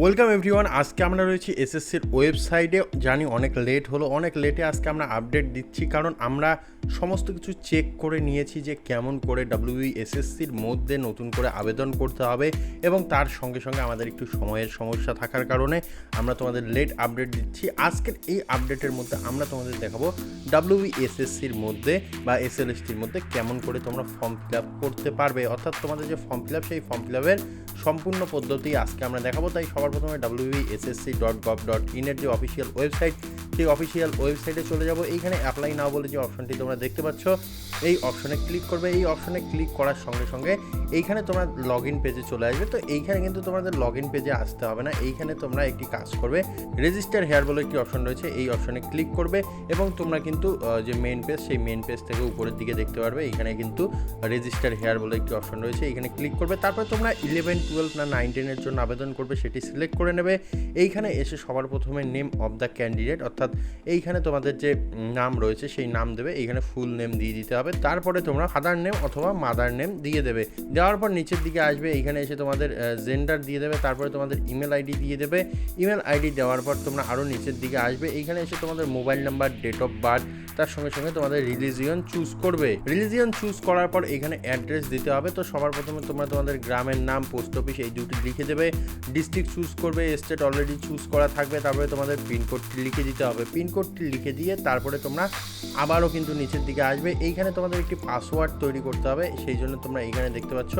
Welcome everyone আজকে আমরা রয়েছি এসএসসির ওয়েবসাইটে। জানি অনেক লেট হলো, অনেক লেটে আজকে আমরা আপডেট দিচ্ছি, কারণ আমরা সমস্ত কিছু চেক করে নিয়েছি যে কেমন করে ডাব্লিউবি এসএসসির মধ্যে নতুন করে আবেদন করতে হবে এবং তার সঙ্গে সঙ্গে আমাদের একটু সময়ের সমস্যা থাকার কারণে আমরা তোমাদের লেট আপডেট দিচ্ছি। আজকের এই আপডেটের মধ্যে আমরা তোমাদের দেখাবো ডাব্লিউবি এসএসসির মধ্যে বা এসএলএসটির মধ্যে কেমন করে তোমরা ফর্ম ফিল আপ করতে পারবে। অর্থাৎ তোমাদের যে ফর্ম ফিল আপ সেই ফর্ম ফিল আপের সম্পূর্ণ পদ্ধতি আজকে আমরা দেখাবো, তাই সবার প্রথমে WB SSC dot gov dot ইনের যে অফিসিয়াল ওয়েবসাইট সেই অফিসিয়াল ওয়েবসাইটে চলে যাব। এইখানে অ্যাপ্লাই নাও বলে যে অপশনটি তোমরা দেখতে পাচ্ছ, এই অপশনে ক্লিক করবে। এই অপশনে ক্লিক করার সঙ্গে সঙ্গে এইখানে তোমরা লগ ইন পেজে চলে আসবে। তো এইখানে কিন্তু তোমাদের লগ ইন পেজে আসতে হবে না। এইখানে তোমরা একটি কাজ করবে রেজিস্টার হেয়ার বলে একটি অপশন রয়েছে। এই অপশনে ক্লিক করবে এবং তোমরা কিন্তু যে মেন পেজ সেই মেন পেজ থেকে উপরের দিকে দেখতে পারবে। এখানে কিন্তু রেজিস্টার হেয়ার বলে একটি অপশন রয়েছে। এখানে ক্লিক করবে। তারপর তোমরা ইলেভেন টুয়েলভ না নাইন টেনের জন্য আবেদন করবে, সেটি সিলেক্ট করে নেবে। এইখানে এসে সবার প্রথমে নেম অফ দ্য ক্যান্ডিডেট অর্থাৎ এইখানে তোমাদের যে নাম রয়েছে সেই নাম দেবে, এইখানে ফুল নেম দিয়ে দিতে হবে। তারপরে তোমরা ফাদার নেম অথবা মাদার নেম দিয়ে দেবে। দেওয়ার পর নিচের দিকে আসবে, এইখানে এসে তোমাদের জেন্ডার দিয়ে দেবে, তারপরে তোমাদের ইমেল আইডি দিয়ে দেবে। ইমেল আইডি দেওয়ার পর তোমরা আরও নিচের দিকে আসবে, এইখানে এসে তোমাদের mobile number date of birth তার সঙ্গে সঙ্গে তোমাদের রিলিজিয়ন চুজ করবে। রিলিজিয়ন চুজ করার পর এখানে অ্যাড্রেস দিতে হবে, তো সবার প্রথমে তোমরা তোমাদের গ্রামের নাম পোস্ট অফিস এই দুটি লিখে দেবে। ডিস্ট্রিক্ট চুজ করবে স্টেট অলরেডি চুজ করা থাকবে, তারপরে তোমাদের পিনকোডটি লিখে দিতে হবে। পিনকোডটি লিখে দিয়ে তারপরে তোমরা আবারও কিন্তু নিচের দিকে আসবে। এইখানে তোমাদের একটি পাসওয়ার্ড তৈরি করতে হবে, সেই জন্য তোমরা এইখানে দেখতে পাচ্ছ,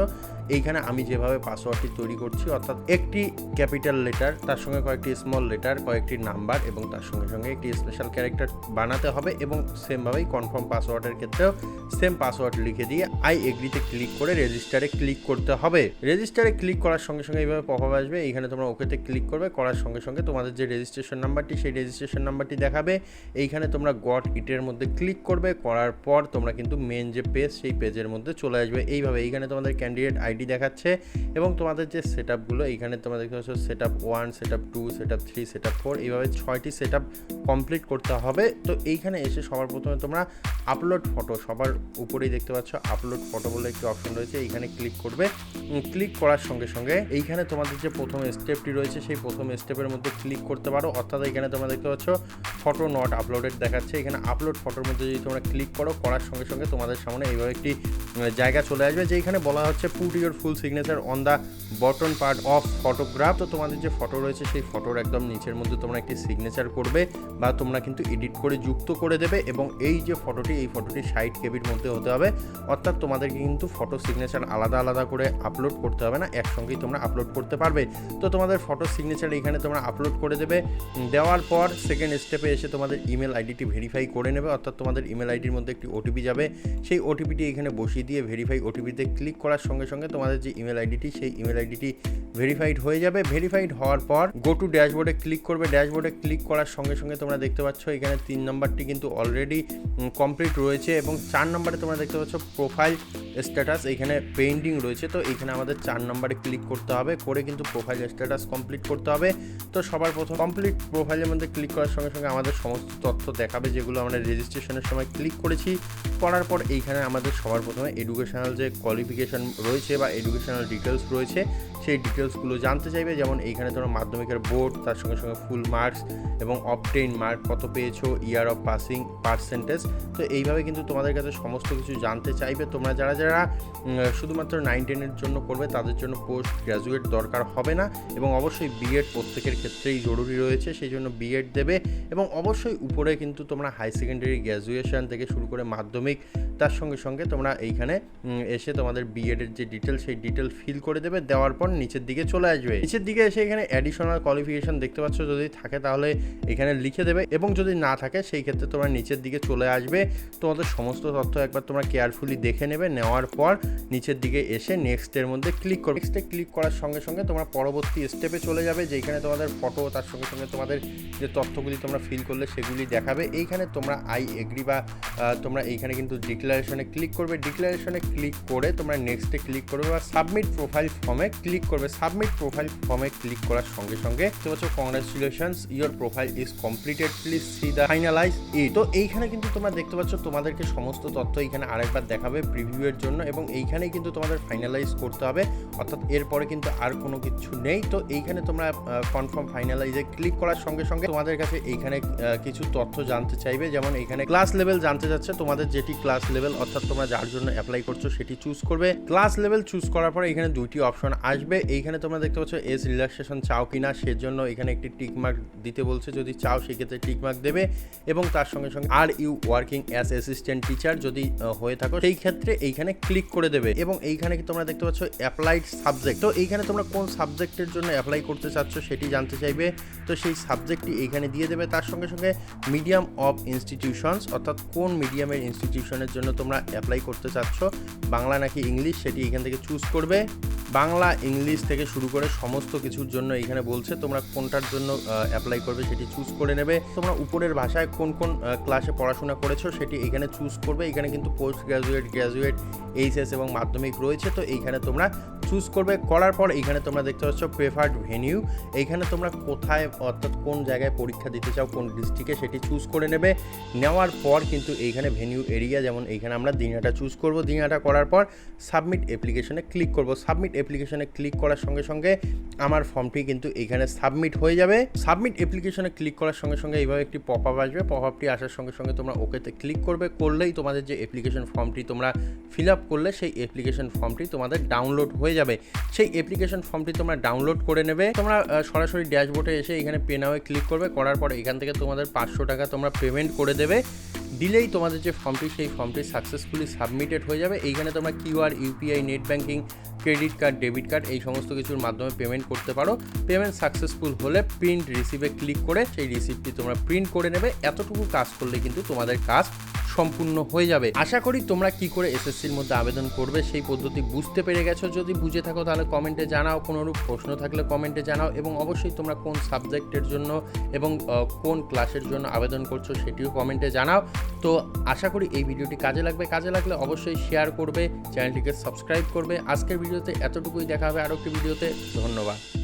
এইখানে আমি যেভাবে পাসওয়ার্ডটি তৈরি করছি, অর্থাৎ একটি ক্যাপিটাল লেটার তার সঙ্গে কয়েকটি স্মল লেটার কয়েকটি নাম্বার এবং তার সঙ্গে সঙ্গে একটি স্পেশাল ক্যারেক্টার বানাতে হবে এবং সেমভাবেই কনফার্ম পাসওয়ার্ডের ক্ষেত্রেও সেম পাসওয়ার্ড লিখে দিয়ে আই এগ্রিতে ক্লিক করে রেজিস্টারে ক্লিক করতে হবে। রেজিস্টারে ক্লিক করার সঙ্গে সঙ্গে এইভাবে পপ আসবে, এইখানে তোমরা ওকেতে ক্লিক করবে, করার সঙ্গে সঙ্গে তোমাদের যে রেজিস্ট্রেশন নাম্বারটি সেই রেজিস্ট্রেশন নাম্বারটি দেখাবে। এইখানে তোমরা গট ইটের মধ্যে ক্লিক করবে, করার পর তোমরা কিন্তু মেন যে পেজ সেই পেজের মধ্যে চলে আসবে। এইভাবে এইখানে তোমাদের ক্যান্ডিডেট আইডি দেখাচ্ছে এবং তোমাদের যে সেট আপগুলো এইখানে পাচ্ছ set up one set up two set up three set up four এইভাবে ছয়টি সেট আপ কমপ্লিট করতে হবে। তো এইখানে এসে সবার প্রথমে তোমরা আপলোড ফটো সবার উপরেই দেখতে পাচ্ছ আপলোড ফটো বলে একটি অপশন রয়েছে। এইখানে ক্লিক করবে। ক্লিক করার সঙ্গে সঙ্গে এইখানে তোমাদের যে প্রথম স্টেপটি রয়েছে, সেই প্রথম স্টেপের মধ্যে ক্লিক করতে পারো। অর্থাৎ এখানে তোমরা দেখতে পাচ্ছ ফটো নট আপলোডেড দেখাচ্ছে। এখানে আপলোড ফটোর মধ্যে যদি তোমরা ক্লিক করো, করার সঙ্গে সঙ্গে তোমাদের সামনে এইভাবে একটি জায়গা চলে আসবে যেখানে বলা হচ্ছে put your full signature on the bottom part of photograph তো তোমাদের যে ফটো রয়েছে, সেই ফটোর একদম নিচের মধ্যে তোমরা একটি সিগনেচার করবে বা তোমরা কিন্তু এডিট করে যুক্ত করে দেবে এবং এই যে ফটোটি এই ফটোটি ষাট কেবির মধ্যে হতে হবে। অর্থাৎ তোমাদেরকে কিন্তু ফটো সিগনেচার আলাদা আলাদা করে আপলোড করতে হবে না, একসঙ্গেই তোমরা আপলোড করতে পারবে। তো তোমাদের ফটো সিগনেচার এখানে তোমরা আপলোড করে দেবে। দেওয়ার পর সেকেন্ড স্টেপে এসে তোমাদের ইমেল আইডিটি ভেরিফাই করে নেবে, অর্থাৎ তোমাদের ইমেল আইডির মধ্যে একটি ওটিপি যাবে। সেই ওটিপিটি এখানে বসিয়ে দিয়ে ভেরিফাই ওটিপিতে ক্লিক করার সঙ্গে সঙ্গে তোমাদের যে ইমেল আইডিটি সেই ইমেল আইডিটি ভেরিফাইড হয়ে যাবে। ভেরিফাইড হওয়ার পর গো টু ড্যাশবোর্ডে ক্লিক করবে। ড্যাশবোর্ডে ক্লিক করার সঙ্গে সঙ্গে তোমরা দেখতে পাচ্ছ এখানে তিন নম্বরটি কিন্তু অলরেডি কমপ্লিট রয়েছে এবং চার নম্বরে তোমরা দেখতে পাচ্ছ প্রোফাইল স্ট্যাটাস এখানে পেন্ডিং রয়েছে। তো এখানে আমাদের চার নম্বরে ক্লিক করতে হবে। করে কিন্তু প্রোফাইল স্ট্যাটাস কমপ্লিট করতে হবে। তো সবার প্রথম কমপ্লিট প্রোফাইলের মধ্যে ক্লিক করার সঙ্গে সঙ্গে আমাদের সমস্ত তথ্য দেখাবে যেগুলো আমরা রেজিস্ট্রেশনের সময় ক্লিক করেছি। করার পর এইখানে আমাদের সবার প্রথমে এডুকেশনাল যে কোয়ালিফিকেশন রয়েছে বা এডুকেশনাল ডিটেলস রয়েছে, সেই ডিটেলসগুলো জানতে চাইবে। যেমন এইখানে তোমরা মাধ্যমিকের বোর্ড, তার সঙ্গে সঙ্গে ফুল মার্কস এবং অবটেইন মার্ক কত পেয়েছ ইয়ার অফ পাসিং পার্সেন্টেজ তো এইভাবে কিন্তু তোমাদের কাছে সমস্ত কিছু জানতে চাইবে। তোমরা যারা যারা শুধুমাত্র নাইন টেনের জন্য করবে তাদের জন্য পোস্ট গ্র্যাজুয়েট দরকার হবে না এবং অবশ্যই বিএড প্রত্যেকের ক্ষেত্রেই জরুরি রয়েছে, সেই জন্য বিএড দেবে। এবং অবশ্যই উপরে কিন্তু তোমরা হাই সেকেন্ডারি গ্র্যাজুয়েশন থেকে শুরু করে মাধ্যমিক week. তার সঙ্গে সঙ্গে তোমরা এইখানে এসে তোমাদের বিএডের যে ডিটেল সেই ডিটেল ফিল করে দেবে, দেওয়ার পর নিচের দিকে চলে আসবে। নিচের দিকে এসে এখানে অ্যাডিশনাল কোয়ালিফিকেশন দেখতে পাচ্ছ, যদি থাকে তাহলে এখানে লিখে দেবে, এবং যদি না থাকে, সেই ক্ষেত্রে তোমরা নিচের দিকে চলে আসবে। তোমাদের সমস্ত তথ্য একবার তোমরা কেয়ারফুলি দেখে নেবে, নেওয়ার পর নিচের দিকে এসে নেক্সটের মধ্যে ক্লিক করবে। নেক্সটে ক্লিক করার সঙ্গে সঙ্গে তোমরা পরবর্তী স্টেপে চলে যাবে যেখানে তোমাদের ফটো তার সঙ্গে সঙ্গে তোমাদের যে তথ্যগুলি তোমরা ফিল করলে সেগুলি দেখাবে। এইখানে তোমরা আই এগ্রি বা তোমরা এইখানে কিন্তু ডিক্লারেশনে ক্লিক করবে ডিক্লারেশনে ক্লিক করে তোমরা নেক্সটে ক্লিক করবে বা সাবমিট প্রোফাইল ফর্মে ক্লিক করবে। সাবমিট প্রোফাইল ফর্মে ক্লিক করার সঙ্গে সঙ্গে দেখতে পাচ্ছ congratulations profile is completed please see the finalise ই তো এইখানে কিন্তু তোমরা দেখতে পাচ্ছ তোমাদেরকে সমস্ত তথ্য এইখানে আরেকবার দেখাবে প্রিভিউয়ের জন্য এবং এইখানেই কিন্তু তোমাদের ফাইনালাইজ করতে হবে। অর্থাৎ এরপরে কিন্তু আর কোনো কিছু নেই। তো এইখানে তোমরা কনফার্ম ফাইনালাইজে ক্লিক করার সঙ্গে সঙ্গে তোমাদের কাছে এইখানে কিছু তথ্য জানতে চাইবে। যেমন এইখানে ক্লাস লেভেল জানতে যাচ্ছে তোমাদের যেটি ক্লাস লেভেল অর্থাৎ তোমরা যার জন্য অ্যাপ্লাই করছ সেটি চুজ করবে। ক্লাস লেভেল চুজ করার পরে এখানে দুইটি অপশন আসবে। এইখানে তোমরা দেখতে পাচ্ছ এস রিল্যাক্সেশন চাও কিনা, সেজন্য এখানে একটি টিক মার্ক দিতে বলছে। যদি চাও সেক্ষেত্রে টিক মার্ক দেবে এবং তার সঙ্গে সঙ্গে are you working as assistant teacher যদি হয়ে থাকো, সেই ক্ষেত্রে এইখানে ক্লিক করে দেবে। এবং এইখানে কি তোমরা দেখতে পাচ্ছ অ্যাপ্লাইড সাবজেক্ট তো এইখানে তোমরা কোন সাবজেক্টের জন্য অ্যাপ্লাই করতে চাচ্ছ সেটি জানতে চাইবে। তো সেই সাবজেক্টটি এইখানে দিয়ে দেবে। তার সঙ্গে সঙ্গে মিডিয়াম অফ ইনস্টিটিউশনস অর্থাৎ কোন মিডিয়ামের ইনস্টিটিউশনের জন্য তোমরা অ্যাপ্লাই করতে চাচ্ছ। বাংলা নাকি ইংলিশ সেটি এখান থেকে চুজ করবে। বাংলা, ইংলিশ থেকে শুরু করে সমস্ত কিছুর জন্য এখানে বলছে, তোমরা কোনটার জন্য অ্যাপ্লাই করবে সেটি চুজ করে নেবে। তোমরা উপরের ভাষায় কোন কোন ক্লাসে পড়াশোনা করেছ সেটি এখানে চুজ করবে। এখানে কিন্তু পোস্ট গ্রাজুয়েট গ্রাজুয়েট এইচএস এবং মাধ্যমিক রয়েছে, তো এইখানে তোমরা চুজ করবে। করার পর এইখানে তোমরা দেখতে পাচ্ছ প্রেফার্ড ভেনিউ এইখানে তোমরা কোথায়, অর্থাৎ কোন জায়গায় পরীক্ষা দিতে চাও, কোন ডিস্ট্রিক্টে সেটি চুজ করে নেবে। নেওয়ার পর কিন্তু এইখানে ভেনিউ এরিয়া যেমন এইখানে আমরা দিনহাটা চুজ করব। দিনহাটা করার পর সাবমিট অ্যাপ্লিকেশনে ক্লিক করব। সাবমিট অ্যাপ্লিকেশনে ক্লিক করার সঙ্গে সঙ্গে আমার ফর্মটি কিন্তু এখানে সাবমিট হয়ে যাবে। সাবমিট অ্যাপ্লিকেশনে ক্লিক করার সঙ্গে সঙ্গে এইভাবে একটি পপ আপ আসবে। পপ আপটি আসার সঙ্গে সঙ্গে তোমরা ওকেতে ক্লিক করবে। করলেই তোমাদের যে অ্যাপ্লিকেশন ফর্মটি তোমরা ফিল আপ করলে সেই অ্যাপ্লিকেশন ফর্মটি তোমাদের ডাউনলোড হয়ে যাবে। সেই অ্যাপ্লিকেশন ফর্মটি তোমরা ডাউনলোড করে নেবে। তোমরা সরাসরি ড্যাশবোর্ডে এসে এখানে পেনাওয়ে ক্লিক করবে। করার পরে এখান থেকে তোমাদের পাঁচশো টাকা তোমরা পেমেন্ট করে দেবে। দিলেই তোমাদের যে ফর্মটি, সেই ফর্মটি সাকসেসফুলি সাবমিটেড হয়ে যাবে। এইখানে তোমরা QR UPI net banking credit card, debit card, এই সমস্ত কিছুর মাধ্যমে পেমেন্ট করতে পারো। পেমেন্ট সাকসেসফুল হলে প্রিন্ট রিসিভে ক্লিক করে সেই রিসিপ্টটি তোমরা প্রিন্ট করে নেবে। এতটুকু কাজ করলে কিন্তু তোমাদের কাজ সম্পূর্ণ হয়ে যাবে। আশা করি তোমরা কি করে এসএসসির মধ্যে আবেদন করবে সেই পদ্ধতি বুঝতে পেরে গেছো। যদি বুঝে থাকো তাহলে কমেন্টে জানাও, কোনোরূপ প্রশ্ন থাকলে কমেন্টে জানাও এবং অবশ্যই তোমরা কোন সাবজেক্টের জন্য এবং কোন ক্লাসের জন্য আবেদন করছ সেটিও কমেন্টে জানাও। তো আশা করি এই ভিডিওটি কাজে লাগবে। কাজে লাগলে অবশ্যই শেয়ার করবে, চ্যানেলটিকে সাবস্ক্রাইব করবে। আজকের ভিডিওতে এতটুকুই। দেখা হবে আরও একটি ভিডিওতে। ধন্যবাদ।